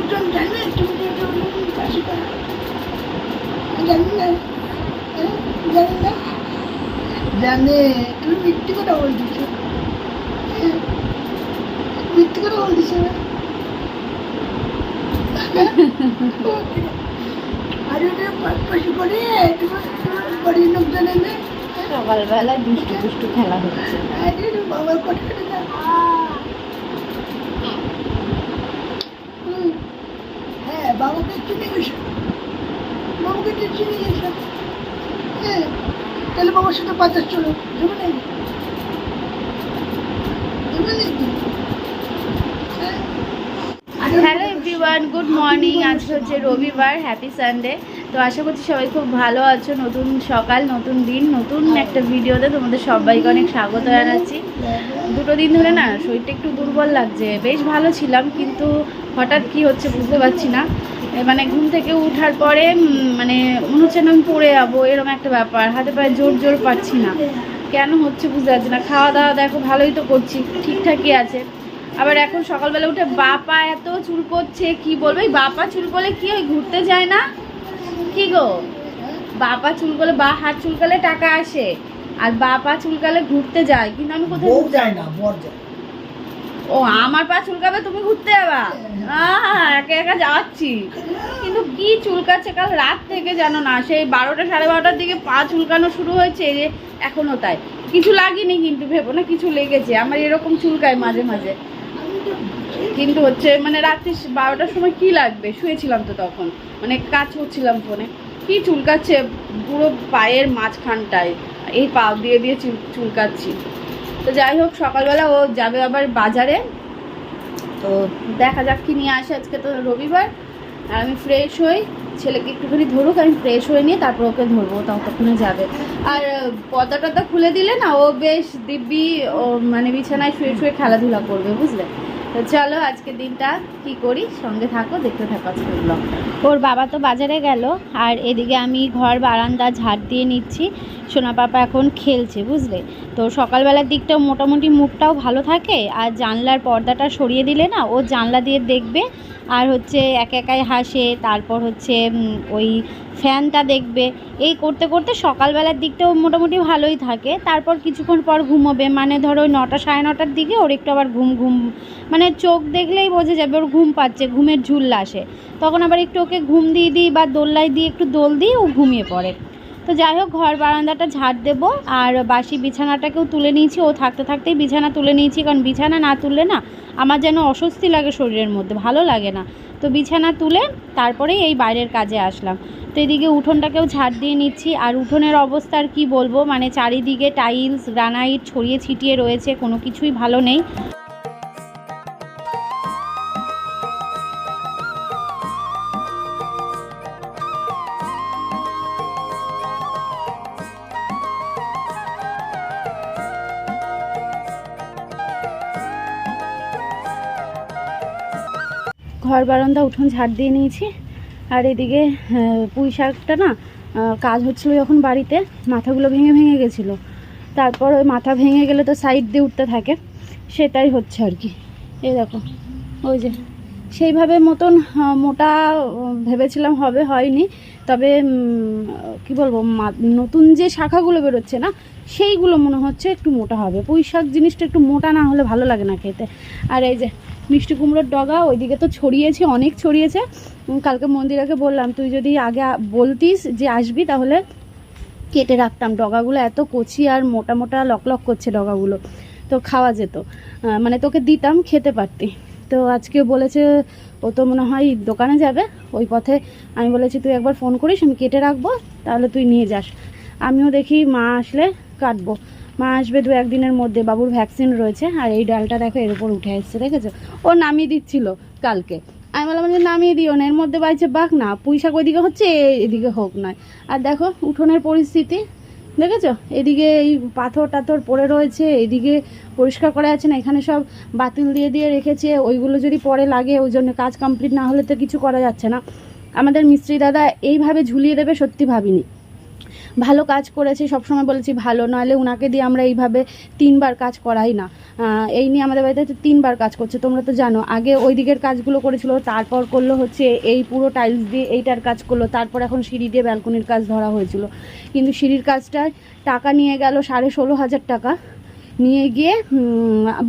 লোকজন জানে তুমি করা জানি না? জানি না জানে তুমি মিথ্যে কথা বলছিস? মিথ্যে কথা বলছিস আর ওটা পাশে করে বাড়ির জানে না সকালবেলা দুষ্টু দুষ্টু খেলা হচ্ছে বাবার কথা করে না হুম। হ্যাঁ বাবাকে চিনে গেছে বাবাকে তো চিনে গেছে হ্যাঁ তাহলে বাবার সাথে বাজার চলো। যাবে নাকি? যাবে নাকি? হ্যাঁ? Hello everyone good morning. আজ হচ্ছে রবিবার হ্যাপি সানডে। তো আশা করছি সবাই খুব ভালো আছো। নতুন সকাল নতুন দিন নতুন একটা ভিডিওতে তোমাদের সবাইকে অনেক স্বাগত জানাচ্ছি। দুটো দিন ধরে না শরীরটা একটু দুর্বল লাগছে। বেশ ভালো ছিলাম কিন্তু হঠাৎ কি হচ্ছে বুঝতে পারছি না। মানে ঘুম থেকে উঠার পরে মানে মনে হচ্ছে না আমি পড়ে যাব, এরকম একটা ব্যাপার। হাতে পায়ে জোর জোর পাচ্ছি না। কেন হচ্ছে বুঝতে পারছি না। খাওয়া দাওয়া দেখো, ভালোই তো করছি, ঠিকঠাকই আছে। আবার এখন সকালবেলা উঠে বাপা এত চুল করছে, কি বলব? বাপা চুল করলে কি ওই ঘুরতে যায় না? কি গো? বাপা চুল করলে বা, হাত চুলকালে টাকা আসে, আর বাপা চুলকালে ঘুরতে যায়। কিন্তু আমি কোথায় যায় না ও, আমার পা চুলকাবে, তুমি ঘুরতে যাবা। একা একা যাচ্ছি। কিন্তু কি চুলকাচ্ছে, কাল রাত থেকে জানো না, সেই বারোটা সাড়ে বারোটার দিকে পা চুলকানো শুরু হয়েছে যে, এখনও তাই। কিছু লাগেনি কিন্তু ভেবো না, কিছু লেগেছে। আমার এরকম চুলকায় মাঝে মাঝে। কিন্তু হচ্ছে মানে রাত্রি বারোটার সময় কি লাগবে? শুয়েছিলাম তো তখন। মানে কাজ করছিলাম ফোনে। কি চুলকাচ্ছে পুরো পায়ের মাঝখানটায়। এই পা দিয়ে দিয়ে চুল চুলকাচ্ছি। তো যাই হোক সকালবেলা ও যাবে আবার বাজারে। তো দেখা যাক কি নিয়ে আসে আজকে তো রবিবার। আর আমি ফ্রেশ হই ছেলেকে একটুখানি ধরুক আমি ফ্রেশ হয়ে নিয়ে তারপর ওকে ধরবো ততক্ষণে যাবে। আর আহ, পর্দা টর্দা খুলে দিলে না ও বেশ দিব্যি মানে বিছানায় শুয়ে শুয়ে খেলাধুলা করবে বুঝলে? তো চলো আজকে দিনটা কি করি? সঙ্গে থাকো, দেখতে থাকো আজকে ব্লগটা ওর বাবা তো বাজারে গেল, আর এদিকে আমি ঘর, বারান্দা, ঝাড় দিয়ে নিচ্ছি। সোনা পাপা এখন খেলছে, বুঝলে? তো সকালবেলার দিকটাও মোটামুটি মুখটাও ভালো থাকে, আর জানলার পর্দাটা সরিয়ে দিলে না, ও জানলা দিয়ে দেখবে আর হচ্ছে এক একাই হাসে, তারপর হচ্ছে ওই ফ্যানটা দেখবে। এই করতে করতে সকালবেলার দিকটাও মোটামুটি ভালোই থাকে। তারপর কিছুক্ষণ পর ঘুমোবে। মানে ধরো ওই নটা সাড়ে নটার দিকে ওর একটু আবার ঘুম ঘুম মানে চোখ দেখলেই বোঝা যাবে ওর ঘুম পাচ্ছে, ঘুমের ঝুল আসে তখন আবার একটু ওকে ঘুম দিয়ে দিই বা দোল্লাই দিয়ে একটু দোল দিই, ও ঘুমিয়ে পড়ে। তো যাই হোক, ঘর বারান্দাটা ঝাড় দেবো আর বাসি বিছানাটাকেও তুলে নিয়েছি। ও থাকতে থাকতেই বিছানা তুলে নিয়েছি, কারণ বিছানা না তুললে না আমার যেন অস্বস্তি লাগে শরীরের মধ্যে, ভালো লাগে না। তো বিছানা তুলে তারপরেই এই বাইরের কাজে আসলাম। তো এদিকে উঠোনটাকেও ঝাড় দিয়ে নিচ্ছি। আর উঠোনের অবস্থা আর কি বলব মানে চারিদিকে টাইলস, গ্রানাইট ছড়িয়ে ছিটিয়ে রয়েছে, কোনো কিছুই ভালো নেই। ঘর বারান্দা, উঠোন ঝাড় দিয়ে নিয়েছি। আর এদিকে পুঁই শাকটা না কাজ হচ্ছিল যখন বাড়িতে, মাথাগুলো ভেঙে ভেঙে গেছিল। তারপর ওই মাথা ভেঙে গেলে তো সাইড দিয়ে উঠতে থাকে, সেটাই হচ্ছে আর কি। এই দেখো, ওই যে, সেইভাবে মতন মোটা ভেবেছিলাম হবে, হয়নি। তবে কি বলব নতুন যে শাখাগুলো বেরোচ্ছে না, সেইগুলো মনে হচ্ছে একটু মোটা হবে। পুঁই শাক জিনিসটা একটু মোটা না হলে ভালো লাগে না খেতে। আর এই যে মিষ্টি কুমড়োর ডগা, ওইদিকে তো ছড়িয়েছে, অনেক ছড়িয়েছে। কালকে মন্দিরাকে বললাম, তুই যদি আগে বলতিস যে আসবি, তাহলে কেটে রাখতাম ডগাগুলো। এত কচি আর মোটা মোটা লক লক করছে ডগাগুলো। তো খাওয়া যেত। মানে তোকে দিতাম খেতে পারতি। তো আজকে বলেছে, ও তো মনে হয় দোকানে যাবে। ওই পথে আমি বলেছি, তুই একবার ফোন করিস, আমি কেটে রাখব, তাহলে তুই নিয়ে যাস। আমিও দেখি মা আসলে কাটবো। মা আসবে দু একদিনের মধ্যে, বাবুর ভ্যাকসিন রয়েছে, আর এই ডালটা দেখো এর উপর উঠে এসছে, দেখেছ? ও নামিয়ে দিচ্ছিল কালকে। আমি বললাম যে নামিয়ে দিও না, এর মধ্যে বাড়ছে বাঘ না, পুঁইশাক ওইদিকে হচ্ছে এদিকে হোক নয়। আর দেখো, উঠোনের পরিস্থিতি, দেখেছ? এদিকে এই পাথর টাথর পড়ে রয়েছে, এদিকে পরিষ্কার করা আছে না, এখানে সব বাতিল দিয়ে দিয়ে রেখেছে, ওইগুলো যদি পরে লাগে, ওই জন্য কাজ কমপ্লিট না হলে তো কিছু করা যাচ্ছে না। আমাদের মিস্ত্রি দাদা এইভাবে ঝুলিয়ে দেবে, সত্যি ভাবিনি। ভালো কাজ করেছে, সবসময় বলেছি ভালো, নাহলে ওনাকে দিয়ে আমরা এইভাবে তিনবার কাজ করাই না। এই নিয়ে আমাদের বাড়িতে তিনবার কাজ করছে, তোমরা তো জানো। আগে ওই দিকের কাজগুলো করেছিল, তারপর করল হচ্ছে এই পুরো টাইলস দিয়ে এইটার কাজ করল, তারপর এখন সিঁড়ি দিয়ে ব্যালকনির কাজ ধরা হয়েছিল। কিন্তু সিঁড়ির কাজটায় টাকা নিয়ে গেল সাড়ে ষোলো হাজার টাকা। নিয়ে গিয়ে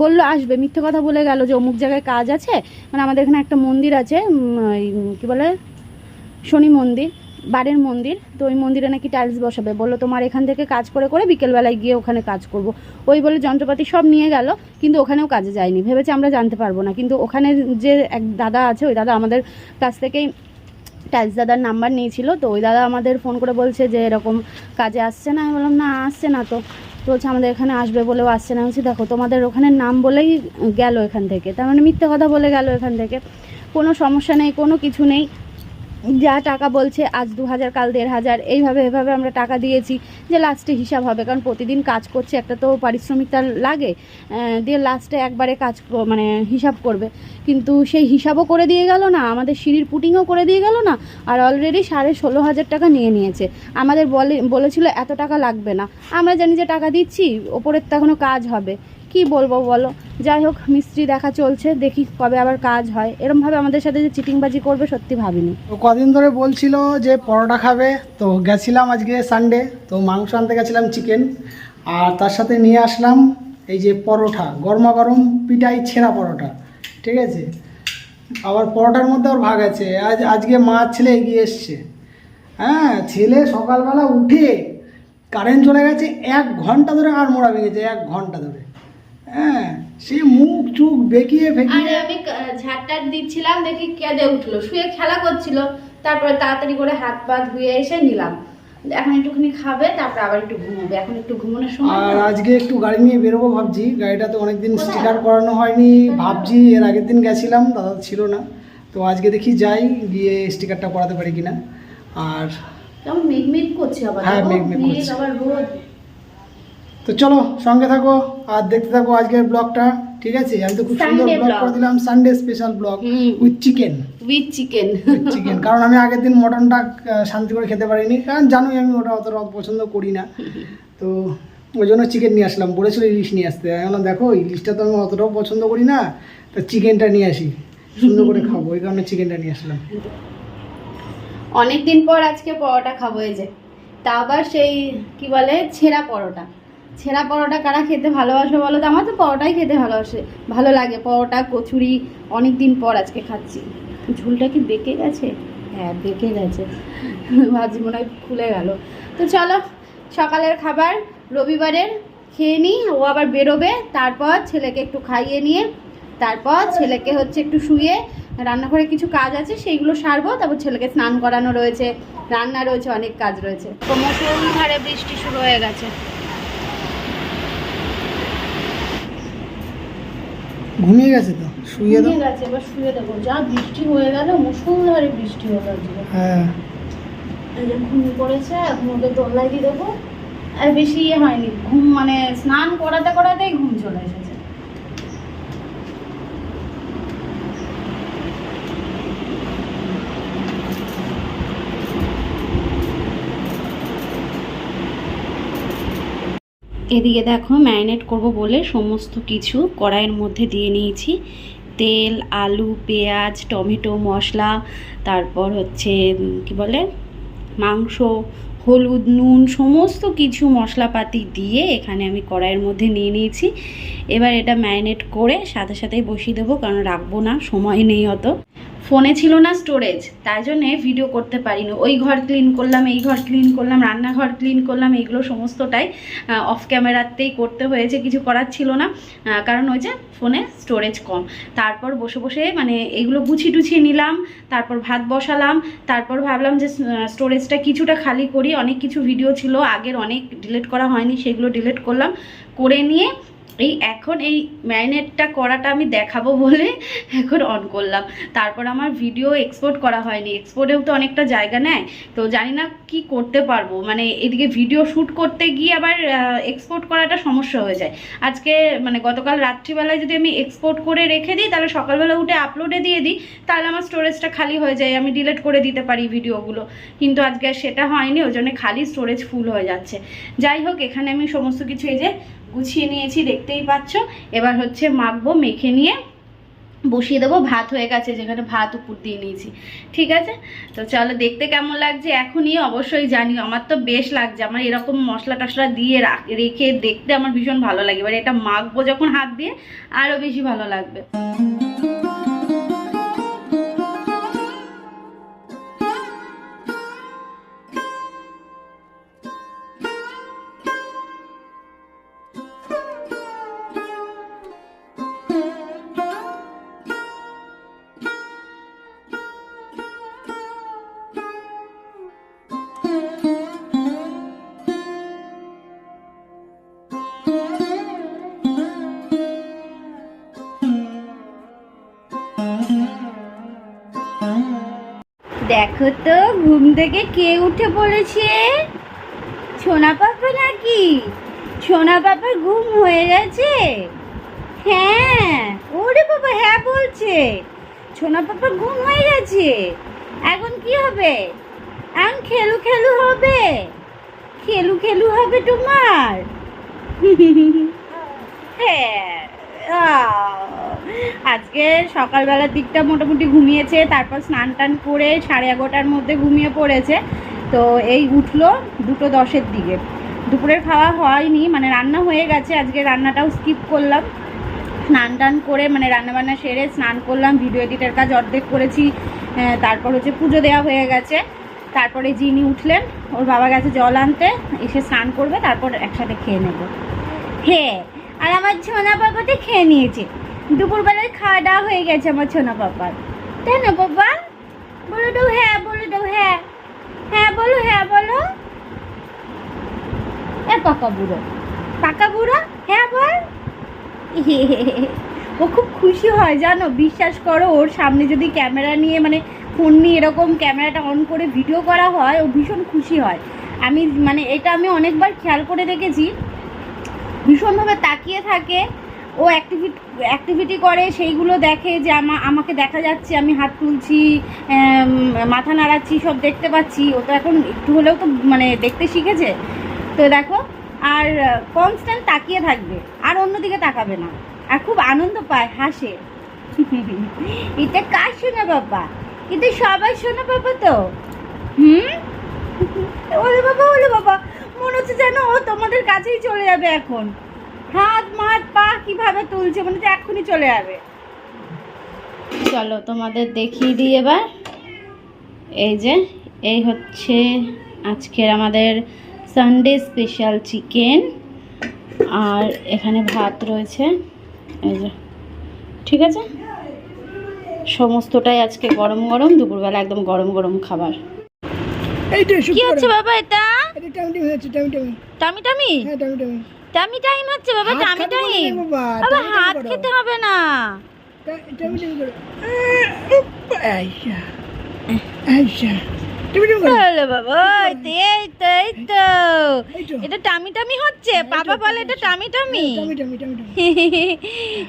বলল, আসবে। মিথ্যে কথা বলে গেল যে অমুক জায়গায় কাজ আছে। মানে আমাদের এখানে একটা মন্দির আছে কী বলে? শনি মন্দির। বাড়ির মন্দির, তো ওই মন্দিরে নাকি টাইলস বসাবে। বলল, তোমার এখান থেকে কাজ করে করে বিকেলবেলায় গিয়ে ওখানে কাজ করব। ওই বলে যন্ত্রপাতি সব নিয়ে গেল, কিন্তু ওখানেও কাজে যায়নি। ভেবেছে আমরা জানতে পারব না, কিন্তু ওখানে যে এক দাদা আছে, ওই দাদা আমাদের কাছ থেকেই টাইলস দাদার নাম্বার নিয়েছিল। তো ওই দাদা আমাদের ফোন করে বলছে যে, এরকম কাজে আসছে না। আমি বললাম, না, আসছে না তো। বলছে, আমাদের এখানে আসবে বলেও আসছে না। বলছি, দেখো, তোমাদের ওখানে নাম বলেই গেল এখান থেকে। তার মানে মিথ্যে কথা বলে গেল এখান থেকে। কোনো সমস্যা নেই, কোনো কিছু নেই। যা টাকা বলছে, আজ দু হাজার কাল দেড় হাজার এইভাবে, এভাবে আমরা টাকা দিয়েছি যে লাস্টে হিসাব হবে। কারণ প্রতিদিন কাজ করছে, একটা তো পারিশ্রমিক তার লাগে দিয়ে লাস্টে একবারে কাজ মানে হিসাব করবে। কিন্তু সেই হিসাবও করে দিয়ে গেল না, আমাদের সিঁড়ির পুটিংও করে দিয়ে গেল না, আর অলরেডি সাড়ে ষোলো হাজার টাকা নিয়ে নিয়েছে। আমাদের বলে, বলেছিল এত টাকা লাগবে না। আমরা জানি যে টাকা দিচ্ছি, ওপরের তো এখনও কাজ হবে। কি বলব বলো? যাই হোক, মিস্ত্রি দেখা চলছে, দেখি কবে আবার কাজ হয়। এরমভাবে আমাদের সাথে যে চিটিংবাজি করবে, সত্যি ভাবিনি। তো কদিন ধরে বলছিল যে পরোটা খাবে, তো গেছিলাম আজকে সানডে তো মাংস আনতে গেছিলাম চিকেন আর তার সাথে নিয়ে আসলাম এই যে পরোটা গরমা গরম পিটাই ছেঁড়া পরোটা, ঠিক আছে? আবার পরোটার মধ্যে ওর ভাগ আছে, আজ আজকে মার ছেলে এগিয়ে এসছে। হ্যাঁ ছেলে সকালবেলা উঠে কারেন্ট চলে গেছে, এক ঘণ্টা ধরে আর মোড়া ভেঙেছে, এক ঘণ্টা ধরে। হ্যাঁ সে মুখ চুখ বেঁকিয়ে আরে ফেঁকিয়ে আমি ঝাড়টার দিচ্ছিলাম দেখি কেঁদে উঠল। শুয়ে খেলা করছিল তারপরে তাড়াতাড়ি করে হাত পা ধুয়ে এসে নিলাম। এখন একটুখানি খাবে তারপর আবার একটু ঘুমোবে। এখন একটু ঘুমানোর সময় আর আজকে একটু গাড়ি নিয়ে বেরোবো ভাবছি। গাড়িটাতে অনেকদিন স্টিকার করানো হয়নি ভাবছি এর আগের দিন গেছিলাম দাদা ছিল না। তো আজকে দেখি যাই গিয়ে স্টিকারটা করাতে পারি কিনা। আর কেমন মেঘমেঘ করছে আবার হ্যাঁ, দেখো, মেঘমেঘ মেঘ করছে। আবার রোদ। তো চলো সঙ্গে থাকো আর দেখতে থাকো আজকের ব্লগটা ঠিক আছে? আমি তো খুব সুন্দর ব্লগ করে দিলাম Sunday special vlog with chicken with chicken with chicken কারণ আমি আগের দিন মটনটা শান্তি করে খেতে পারিনি। কারণ জানোই আমি ওটা অতটা অত পছন্দ করি না। তো ওই জন্য চিকেন নিয়ে আসলাম। বলেছিল ইলিশ নিয়ে আসতে। আমি বললাম দেখো ইলিশটা তো আমি অতটাও পছন্দ করি না। তো চিকেনটা নিয়ে আসি। সুন্দর করে খাব। ওই কারণে চিকেনটা নিয়ে আসলাম। অনেক দিন পর আজকে পরোটা খাব এই যে। তা আবার সেই কি বলে ছেঁড়া পরোটা। ছেঁড়া পরোটা কারা খেতে ভালোবাসে বলো তো? আমার তো পরোটাই খেতে ভালোবাসে। ভালো লাগে পরোটা কচুরি অনেক দিন পর আজকে খাচ্ছি। ঝুলটা কি বেঁকে গেছে? হ্যাঁ বেঁকে গেছে। ভাবছি মনে হয় খুলে গেল। তো চলো সকালের খাবার রবিবারের খেয়ে নিই ও আবার বেরোবে তারপর ছেলেকে একটু খাইয়ে নিয়ে তারপর ছেলেকে হচ্ছে একটু শুয়ে রান্নাঘরে কিছু কাজ আছে সেইগুলো সারবো তারপর ছেলেকে স্নান করানো রয়েছে রান্না রয়েছে অনেক কাজ রয়েছে। তো মুসলধারে বৃষ্টি শুরু হয়ে গেছে। ঘুমিয়ে গেছে তো? শুয়ে দাও। গেছে এবার শুয়ে দেবো। যা বৃষ্টি হয়ে গেল মুসলধারে বৃষ্টি হলো হ্যাঁ। ঘুমিয়ে পড়েছে এখন ওকে দোল্লাই দিয়ে দেবো। আর বেশি ইয়ে হয়নি ঘুম মানে স্নান করাতে করাতেই ঘুম চলে এসেছে। এদিকে দেখো ম্যারিনেট করব বলে সমস্ত কিছু কড়াইয়ের মধ্যে দিয়ে নিয়েছি। তেল, আলু, পেঁয়াজ, টমেটো, মশলা, তারপর হচ্ছে কি বলে, মাংস, হলুদ, নুন, সমস্ত কিছু মশলাপাতি দিয়ে এখানে আমি কড়াইয়ের মধ্যে নিয়ে নিয়েছি। এবার এটা ম্যারিনেট করে সাথে সাথেই বসিয়ে দেবো, কারণ রাখব না, সময় নেই অত। ফোনে ছিল না স্টোরেজ, তাই জন্যে ভিডিও করতে পারিনি। ওই ঘর ক্লিন করলাম, এই ঘর ক্লিন করলাম, রান্নাঘর ক্লিন করলাম এগুলো সমস্তটাই অফ ক্যামেরাতেই করতে হয়েছে, কিছু করার ছিল না কারণ ওই যে ফোনে স্টোরেজ কম। তারপর বসে বসে মানে এগুলো গুছিয়ে টুছিয়ে নিলাম, তারপর ভাত বসালাম, তারপর ভাবলাম যে স্টোরেজটা কিছুটা খালি করি, অনেক কিছু ভিডিও ছিল, আগের অনেক ডিলিট করা হয়নি, সেগুলো ডিলিট করলাম, করে নিয়ে এই এখন এই ম্যারিনেটটা করাটা আমি দেখাবো বলে এখন অন করলাম। তারপর আমার ভিডিও এক্সপোর্ট করা হয়নি। এক্সপোর্টেও তো অনেকটা জায়গা নেয়। তো জানি না কি করতে পারব। মানে এদিকে ভিডিও শ্যুট করতে গিয়ে আবার এক্সপোর্ট করাটা সমস্যা হয়ে যায়। আজকে মানে গতকাল রাত্রিবেলায় যদি আমি এক্সপোর্ট করে রেখে দিই, তাহলে সকালবেলা উঠে আপলোডে দিয়ে দিই, তাহলে আমার স্টোরেজটা খালি হয়ে যায়। আমি ডিলিট করে দিতে পারি ভিডিওগুলো কিন্তু আজকে সেটা হয়নি। ওই জন্য খালি স্টোরেজ ফুল হয়ে যাচ্ছে। যাই হোক, এখানে আমি সমস্ত কিছু এই যে গুছিয়ে নিয়েছি, দেখতেই পাচ্ছ। এবার হচ্ছে মাখবো, মেখে নিয়ে বসিয়ে দেবো। ভাত হয়ে গেছে, যেখানে ভাত উপর দিয়ে নিয়েছি। ঠিক আছে? তো চলো দেখতে কেমন লাগছে? এখনই অবশ্যই জানি আমার তো বেশ লাগছে। আমার এরকম মশলা টশলা দিয়ে রেখে দেখতে আমার ভীষণ ভালো লাগে। এবার এটা মাখবো যখন হাত দিয়ে আরও বেশি ভালো লাগবে। দেখো তো, ঘুম থেকে কে উঠে পড়েছে? সোনা পাপা নাকি? সোনা পাপার ঘুম হয়ে গেছে? হ্যাঁ ওরে বাবা হ্যাঁ বলছে। সোনা পাপার ঘুম হয়ে গেছে। এখন কি হবে? এখন খেলু খেলু হবে? খেলু খেলু হবে তোমার? হ্যাঁ আজকে সকালবেলার দিকটা মোটামুটি ঘুমিয়েছে, তারপর স্নান টান করে সাড়ে এগারোটার মধ্যে ঘুমিয়ে পড়েছে। তো এই উঠল দুটো দশের দিকে। দুপুরের খাওয়া হয়নি মানে রান্না হয়ে গেছে, আজকে রান্নাটাও স্কিপ করলাম। স্নান টান করে মানে রান্নাবান্না সেরে স্নান করলাম ভিডিও এডিটের কাজ অর্ধেক করেছি তারপর হচ্ছে পুজো দেওয়া হয়ে গেছে। তারপরে যিনি উঠলেন, ওর বাবা গেছে জল আনতে, এসে স্নান করবে, তারপর একসাথে খেয়ে নেব। হ্যাঁ আর আমার ছোনা পাপাতে খেয়ে নিয়েছে। দুপুরবেলায় খাওয়া দাওয়া হয়ে গেছে আমার ছোনা পাপার। তাই না বাবা বলে দাও হ্যাঁ বলে দাও হ্যাঁ। হ্যাঁ বলো হ্যাঁ বলো। এ পাকা বুড়ো। পাকা বুড়ো? হ্যাঁ বল। ও খুব খুশি হয়, জানো? বিশ্বাস করো, ওর সামনে যদি ক্যামেরা নিয়ে মানে ফোন নিয়ে এরকম ক্যামেরাটা অন করে ভিডিও করা হয়, ও ভীষণ খুশি হয়। আমি মানে এটা আমি অনেকবার খেয়াল করে দেখেছি। ভীষণভাবে তাকিয়ে থাকে। ও অ্যাক্টিভিটি অ্যাক্টিভিটি করে, সেইগুলো দেখে যে আমা, আমাকে দেখা যাচ্ছে, আমি হাত তুলছি মাথা নাড়াচ্ছি, সব দেখতে পাচ্ছি। ও তো এখন একটু হলেও তো মানে দেখতে শিখেছে। তো দেখো, আর কনস্ট্যান্ট তাকিয়ে থাকবে, আর অন্যদিকে তাকাবে না। আর খুব আনন্দ পায়, হাসে। এটা কার শোনা বাবা? এটা সবাই শোনা বাবা তো। হুম? ওলে বাবা ওলে বাবা, মনে হচ্ছে যেন ও তোমাদের কাছেই চলে যাবে এখন। হাত মাত পা কীভাবে তুলছে মনে হচ্ছে এক্ষুনি চলে যাবে। চলো তোমাদের দেখিয়ে দিই এবার। এই যে এই হচ্ছে আজকের আমাদের সানডে স্পেশাল চিকেন আর এখানে ভাত রয়েছে। এই যে ঠিক আছে? সমস্তটাই আজকে গরম গরম দুপুরবেলা একদম গরম গরম খাবার। কি হচ্ছে বাবা এটা? Time tummy tummy? হ্যাঁ টাইম টামি টাইম হচ্ছে বাবা টামি টাইম বাবা, টামি টামি হাত। খেতে হবে না। টাইম করো। আইসা। আইসা। তো। এটা টামি টামি হচ্ছে বাবা বলে এটা tummy tummy tummy tummy tummy tummy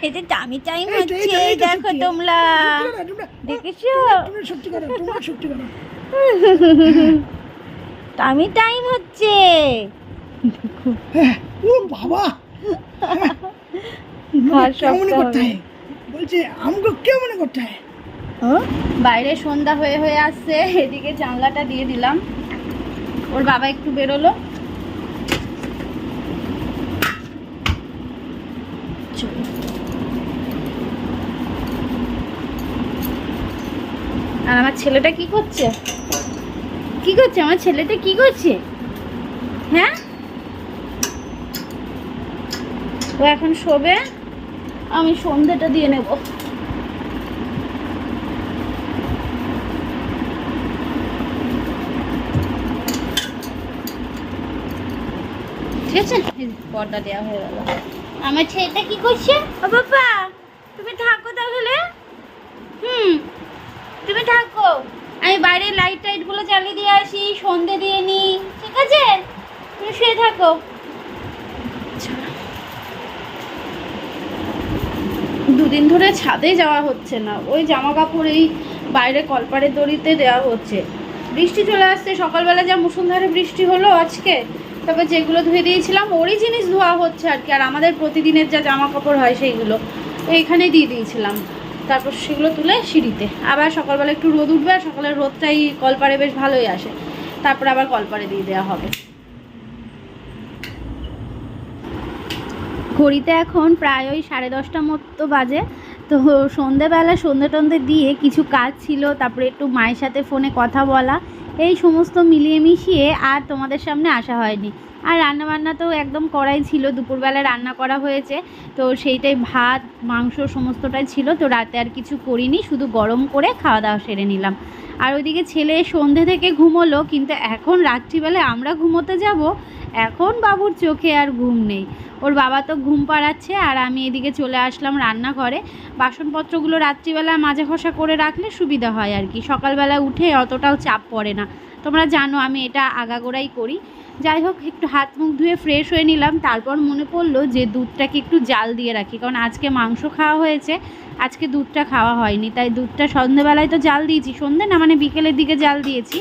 এটা টামি টাইম হচ্ছে দেখো। তোমরা। দেখেছ? টামি টাইম হচ্ছে। ও বাবা! বলছে আমগো কে মনে করতে বাইরে সন্ধ্যা হয়ে হয়ে আসছে এদিকে জানলাটা দিয়ে দিলাম। ওর বাবা একটু বেরোলো। আর আমার ছেলেটা কি করছে? কি করছে? আমার ছেলেটা কি করছে? হ্যাঁ? ও এখন শোবে? আমি সন্ধ্যেটা দিয়ে নেব। ঠিক আছে পর্দা দেওয়া হয়ে গেল। আমার ছেলেটা কি করছে? ও বাবা তুমি থাকো তাহলে। হুম তুমি থাকো। আমি বাইরে লাইট টাইটগুলো চালিয়ে দিয়ে আসি সন্ধে দিয়ে নি ঠিক আছে? তুমি শুয়ে থাকো। দুদিন ধরে ছাদে যাওয়া হচ্ছে না। ওই জামা কাপড় এই বাইরে কলপারের দড়িতে দেওয়া হচ্ছে। বৃষ্টি চলে আসছে, সকালবেলা যা মুসুলধারে বৃষ্টি হলো আজকে, তবে যেগুলো ধুয়ে দিয়েছিলাম ওরই জিনিস ধোয়া হচ্ছে আর কি, আর আমাদের প্রতিদিনের যা জামা কাপড় হয় সেইগুলো এইখানে দিয়ে দিয়েছিলাম। তারপর সেগুলো তুলে সিঁড়িতে। আবার সকালবেলা একটু রোদ উঠবে আর সকালের রোদটাই কলপারে বেশ ভালোই আসে। তারপরে আবার কলপারে দিয়ে দেওয়া হবে। ঘড়িতে এখন প্রায় ওই সাড়ে দশটা মতো বাজে। তো সন্ধেবেলা সন্ধে টন্ধে দিয়ে কিছু কাজ ছিল, তারপরে একটু মায়ের সাথে ফোনে কথা বলা, এই সমস্ত মিলিয়ে মিশিয়ে আর তোমাদের সামনে আসা হয়নি। আর রান্না বান্না তো একদম করাই ছিল দুপুরবেলা রান্না করা হয়েছে। তো সেইটাই ভাত, মাংস সমস্তটাই ছিল, তো রাতে আর কিছু করিনি, শুধু গরম করে খাওয়া দাওয়া সেরে নিলাম। আর ওইদিকে ছেলে সন্ধে থেকে ঘুমোলো, কিন্তু এখন রাত্রিবেলায় আমরা ঘুমোতে যাব, এখন বাবুর চোখে আর ঘুম নেই। ওর বাবা তো ঘুম পাড়াচ্ছে, আর আমি এদিকে চলে আসলাম রান্নাঘরে। বাসনপত্রগুলো রাত্রিবেলা মাঝে ঘষা করে রাখলে সুবিধা হয় আর কি। সকালবেলা উঠে অতটাও চাপ পড়ে না। তোমরা জানো, আমি এটা আগাগোড়াই করি। যাই হোক, একটু হাত মুখ ধুয়ে ফ্রেশ হয়ে নিলাম। তারপর মনে পড়ল যে দুধটাকে একটু জাল দিয়ে রাখি, কারণ আজকে মাংস খাওয়া হয়েছে, আজকে দুধটা খাওয়া হয়নি, তাই দুধটা সন্ধেবেলায় তো জাল দিয়েছি, সন্ধে না মানে বিকেলের দিকে জাল দিয়েছি।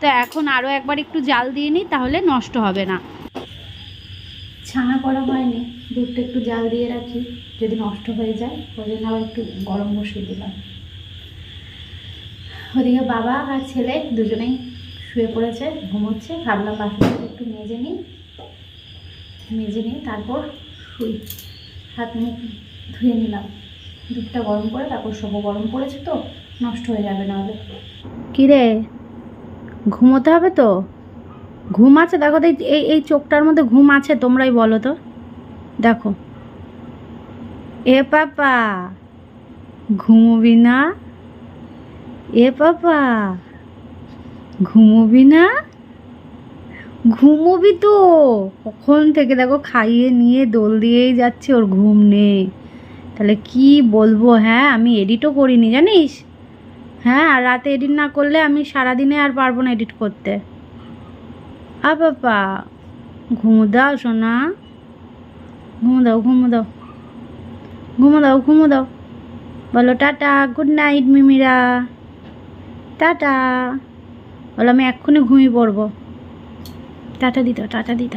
তো এখন আরও একবার একটু জাল দিয়ে নিই, তাহলে নষ্ট হবে না। ছানা করা হয়নি, দুধটা একটু জাল দিয়ে রাখি, যদি নষ্ট হয়ে যায় ওই জন্য আবার একটু গরম বসিয়ে দিলাম। ওদিকে বাবা আর ছেলে দুজনেই শুয়ে পড়েছে, ঘুমোচ্ছে ভাবলাম বাসনটা একটু মেজে নিই মেজে নিই তারপর শুই। হাত মুখ ধুয়ে নিলাম। দুধটা গরম করে তারপর সবও গরম পড়েছে তো, নষ্ট হয়ে যাবে না নাহলে। কিরে? ঘুমোতে হবে তো? ঘুম আছে? দেখো তো এই এই চোখটার মধ্যে ঘুম আছে, তোমরাই বলো তো। দেখো। এ পাপা, ঘুমোবি না? এ পাপা। ঘুমোবি না? ঘুমোবি তো। কখন থেকে দেখো খাইয়ে নিয়ে দোল দিয়েই যাচ্ছে, ওর ঘুম নেই। তাহলে কি বলব হ্যাঁ আমি এডিটও করিনি, জানিস? হ্যাঁ আর রাতে এডিট না করলে আমি সারাদিনে আর পারব না এডিট করতে। আ বাবা, ঘুমো দাও, সোনা। ঘুমো দাও ঘুমো দাও। ঘুমো দাও ঘুমো দাও। বলো টাটা গুড নাইট মিমিরা। টাটা। বলো আমি এক্ষুনি ঘুমিয়ে পড়ব। টাটা দিত টাটা দিত